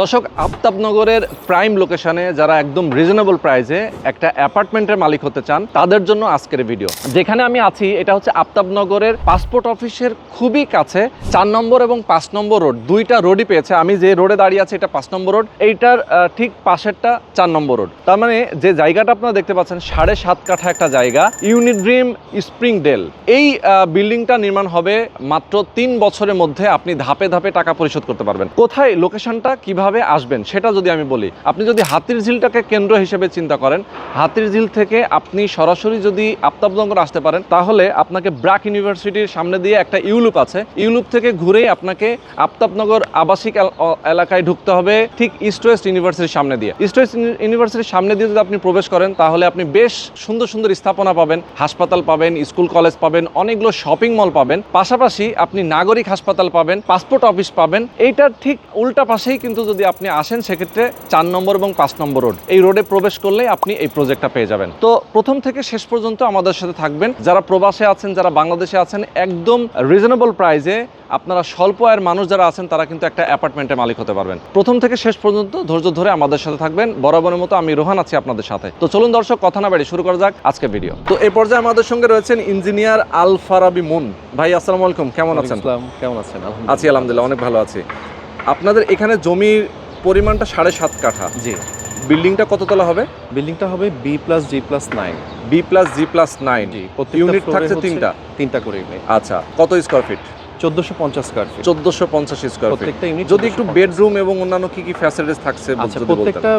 দর্শক, আফতাবনগরের প্রাইম লোকেশনে যারা একদম রিজনেবল প্রাইসে একটা অ্যাপার্টমেন্টের মালিক হতে চান, তাদের জন্য আজকের ভিডিও যেখানে আমি আছি, এটা হচ্ছে আফতাবনগরের পাসপোর্ট অফিসের খুবই কাছে, চার নম্বর এবং পাঁচ নম্বর রোড দুইটা রোডই পেয়েছে। আমি যে রোডে দাঁড়িয়ে আছি, এটা পাঁচ নম্বর রোড এইটার ঠিক পাশেরটা চার নম্বর রোড তার মানে যে জায়গাটা আপনারা দেখতে পাচ্ছেন, সাড়ে সাত কাঠা একটা জায়গা ইউনিট ড্রিম স্প্রিং ডেল এই বিল্ডিংটা নির্মাণ হবে মাত্র তিন বছরের মধ্যে আপনি ধাপে ধাপে টাকা পরিশোধ করতে পারবেন। কোথায় লোকেশনটা কীভাবে আসবেন সেটা যদি আমি বলি। আপনি যদি হাতির ঝিলটাকে কেন্দ্র হিসেবে চিন্তা করেন, হাতির ঝিল থেকে আপনি সরাসরি যদি আফতাবনগর আসতে পারেন, তাহলে আপনাকে ব্রাক ইউনিভার্সিটির সামনে দিয়ে একটা ইউলুপ আছে। ইউলুপ থেকে ঘুরেই আপনাকে আফতাবনগর আবাসিক এলাকায় ঢুকতে হবে ঠিক ইস্ট ওয়েস্ট ইউনিভার্সিটির সামনে দিয়ে। ইস্ট ওয়েস্ট ইউনিভার্সিটির সামনে দিয়ে যদি আপনি প্রবেশ করেন, তাহলে আপনি বেশ সুন্দর সুন্দর স্থাপনা পাবেন। হাসপাতাল পাবেন, স্কুল কলেজ পাবেন, অনেকগুলো শপিং মল পাবেন। পাশাপাশি আপনি নাগরিক হাসপাতাল পাবেন, পাসপোর্ট অফিস পাবেন। এইটার ঠিক উল্টা পাশেই কিন্তু যদি আপনি আসেন সেক্ষেত্রে চার নম্বর এবং পাঁচ নম্বর রোড। এই রোডে প্রবেশ করলে আপনি এই প্রজেক্টটা পেয়ে যাবেন। তো প্রথম থেকে শেষ পর্যন্ত আমাদের সাথে থাকবেন। যারা প্রবাসে আছেন যারা বাংলাদেশে আছেন একদম রিজনেবল প্রাইসে আপনারা স্বল্প আয়ের মানুষ যারা আছেন তারা কিন্তু একটা অ্যাপার্টমেন্টের মালিক হতে পারবেন। প্রথম থেকে শেষ পর্যন্ত ধৈর্য ধরে আমাদের সাথে থাকবেন। বরাবরের মতো আমি রোহান আছি আপনাদের সাথে। তো চলুন দর্শক কথা না বাড়ি শুরু করা যাক আজকে ভিডিও তো এই পর্যায়ে আমাদের সঙ্গে রয়েছেন ইঞ্জিনিয়ার আল ফারাবি মুন। ভাই আসসালামু আলাইকুম। কেমন আছেন? কেমন আছেন? আছি আলহামদুলিল্লাহ। অনেক ভালো আছি। আপনাদের এখানে জমির পরিমাণটা সাড়ে সাত কাঠা। জি। বিল্ডিংটা কততলা হবে? বিল্ডিংটা হবে B plus G plus nine B plus G plus nine G unit থাকছে তিনটা? তিনটা করে আচ্ছা কত স্কোয়ার ফিট চোদ্দোশো পঞ্চাশ স্কোয়ার ফিট চোদ্দোশো পঞ্চাশ স্কোয়ার প্রত্যেকটা ইউনিট যদি একটু বেডরুম এবং অন্যান্য কি কি ফ্যাসিলিটিস থাকছে আচ্ছা প্রত্যেকটা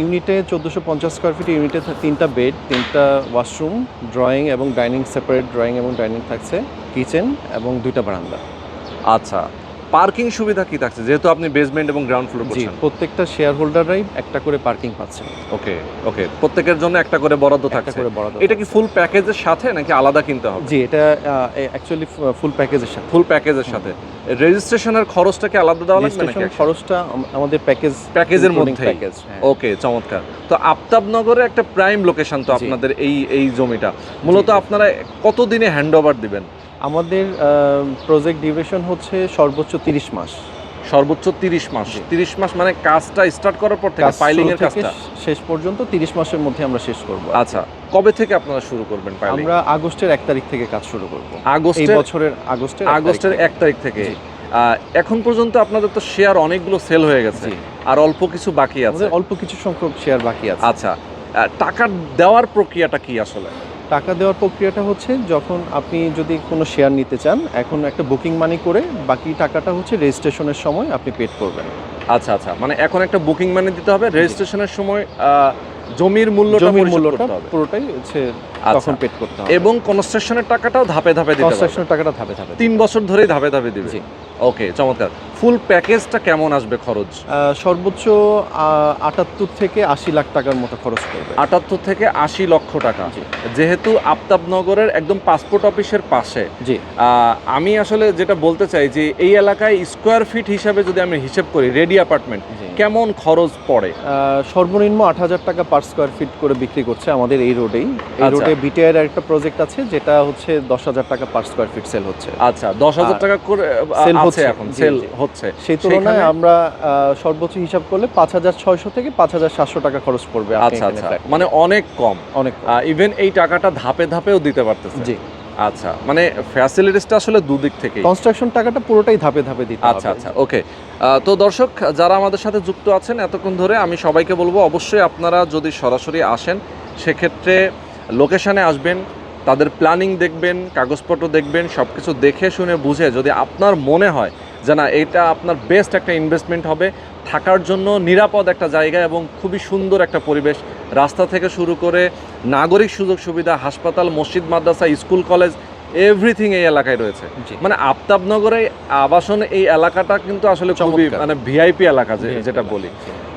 ইউনিটে চোদ্দোশো পঞ্চাশ স্কোয়ার ফিট ইউনিটে তিনটা বেড তিনটা ওয়াশরুম ড্রয়িং এবং ডাইনিং সেপারেট ড্রয়িং এবং ডাইনিং থাকছে কিচেন এবং দুইটা বারান্দা। আচ্ছা পার্কিং সুবিধা কি থাকছে? যেহেতু আপনি বেসমেন্ট এবং গ্রাউন্ড ফ্লোর করছেন। প্রত্যেকটা শেয়ার হোল্ডাররাই একটা করে পার্কিং পাচ্ছে। ওকে ওকে প্রত্যেকের জন্য একটা করে বরাদ্দ থাকছে। করে বরাদ্দ এটা কি ফুল প্যাকেজের সাথে নাকি আলাদা কিনতে হবে? জি এটা অ্যাকচুয়ালি ফুল প্যাকেজের সাথে। ফুল প্যাকেজের সাথে। রেজিস্ট্রেশনের খরচটা কি আলাদা দেওয়া লাগবে নাকি খরচটা আমাদের প্যাকেজ প্যাকেজের মধ্যে ওকে চমৎকার। তো আফতাবনগরে একটা প্রাইম লোকেশন তো আপনাদের এই এই জমিটা। মূলত আপনারা কতদিনে হ্যান্ড ওভার দিবেন? আমাদের প্রজেক্ট ডিউরেশন হচ্ছে সর্বোচ্চ 30 মাস। সর্বোচ্চ তিরিশ মাস। তিরিশ মাস মানে কাজটা স্টার্ট করার পর থেকে ফাইলিং এর কাজটা? শেষ পর্যন্ত 30 মাসের মধ্যে আমরা শেষ করব আচ্ছা কবে থেকে আপনারা শুরু করবেন ফাইলিং আমরা আগস্টের এক তারিখ থেকে কাজ শুরু করব। এই বছরের আগস্টের আগস্টের। এক তারিখ থেকে। এখন পর্যন্ত আপনাদের তো শেয়ার অনেকগুলো সেল হয়ে গেছে। আর অল্প কিছু বাকি আছে। অল্প কিছু সংখ্যক শেয়ার বাকি আছে। আচ্ছা টাকা দেওয়ার প্রক্রিয়াটা কি আসলে? টাকা দেওয়ার প্রক্রিয়াটা হচ্ছে যখন আপনি যদি কোনো শেয়ার নিতে চান এখন একটা বুকিং মানি করে বাকি টাকাটা হচ্ছে রেজিস্ট্রেশনের সময় আপনি পেড করবেন। আচ্ছা আচ্ছা। মানে এখন একটা বুকিং মানে দিতে হবে রেজিস্ট্রেশনের সময় জমির মূল্য জমির মূল্যটা পুরোটাই হচ্ছে আচ্ছা। তখন পেড করতে হবে। এবং কনস্ট্রাকশনের টাকাটাও ধাপে ধাপে দিতে হবে। কনস্ট্রাকশনের টাকাটা ধাপে ধাপে তিন বছর ধরেই ধাপে ধাপে দিবে। জি। ওকে চমৎকার। ফুল প্যাকেজটা কেমন আসবে খরচ? সর্বোচ্চ আটাত্তর থেকে আশি লাখ টাকার মতো খরচ করবে আটাত্তর থেকে আশি লক্ষ টাকা। যেহেতু আফতাবনগরের একদম পাসপোর্ট অফিসের পাশে জি। আমি আসলে যেটা বলতে চাই যে এই এলাকায় স্কোয়ার ফিট হিসাবে যদি আমি হিসেব করি রেডি অ্যাপার্টমেন্ট কেমন খরচ পড়ে? সর্বনিম্ন আট হাজার টাকা পার স্কোয়ার ফিট করে বিক্রি করছে আমাদের এই রোডেই এই। আচ্ছা। রোডে বিটিআর একটা প্রজেক্ট আছে যেটা হচ্ছে দশ হাজার টাকা পার স্কোয়ার ফিট সেল হচ্ছে। আচ্ছা দশ হাজার টাকা করে সেল হচ্ছে, এখন সেল। হচ্ছে। সেই তুলনায় আমরা সর্বোচ্চ হিসাব করলে পাঁচ হাজার ছয়শো থেকে পাঁচ হাজার সাতশো টাকা খরচ পড়বে আচ্ছা আচ্ছা। মানে অনেক কম। অনেক ইভেন এই টাকাটা ধাপে ধাপেও দিতে পারতেছে। জি। আচ্ছা মানে ফ্যাসিলিটিসটা আসলে দুদিক থেকে কনস্ট্রাকশন টাকাটা পুরোটাই ধাপে ধাপে দিতে আচ্ছা আচ্ছা ওকে তো দর্শক যারা আমাদের সাথে যুক্ত আছেন এতক্ষণ ধরে আমি সবাইকে বলব অবশ্যই আপনারা যদি সরাসরি আসেন সেক্ষেত্রে লোকেশনে আসবেন তাদের প্ল্যানিং দেখবেন কাগজপত্র দেখবেন সব কিছু দেখে শুনে বুঝে যদি আপনার মনে হয় যে না এটা আপনার বেস্ট একটা ইনভেস্টমেন্ট হবে থাকার জন্য নিরাপদ একটা জায়গা এবং খুবই সুন্দর একটা পরিবেশ। রাস্তা থেকে শুরু করে নাগরিক সুযোগ সুবিধা হাসপাতাল মসজিদ মাদ্রাসা স্কুল কলেজ এভরিথিং এই এলাকায় রয়েছে। মানে আফতাবনগরে আবাসন এই এলাকাটা কিন্তু আসলে খুবই মানে ভিআইপি এলাকা যেটা বলি।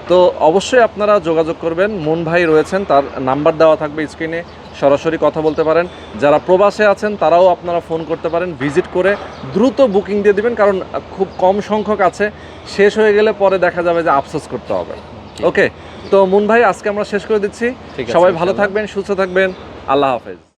তো অবশ্যই আপনারা যোগাযোগ করবেন। মন ভাই রয়েছেন তার নাম্বার দেওয়া থাকবে স্ক্রিনে সরাসরি কথা বলতে পারেন। যারা প্রবাসে আছেন তারাও আপনারা ফোন করতে পারেন ভিজিট করে দ্রুত বুকিং দিয়ে দিবেন কারণ খুব কম সংখ্যক আছে। শেষ হয়ে গেলে পরে দেখা যাবে যে আফসোস করতে হবে। ওকে তো মুন ভাই আজকে আমরা শেষ করে দিচ্ছি। সবাই ভালো থাকবেন সুস্থ থাকবেন। আল্লাহ হাফেজ।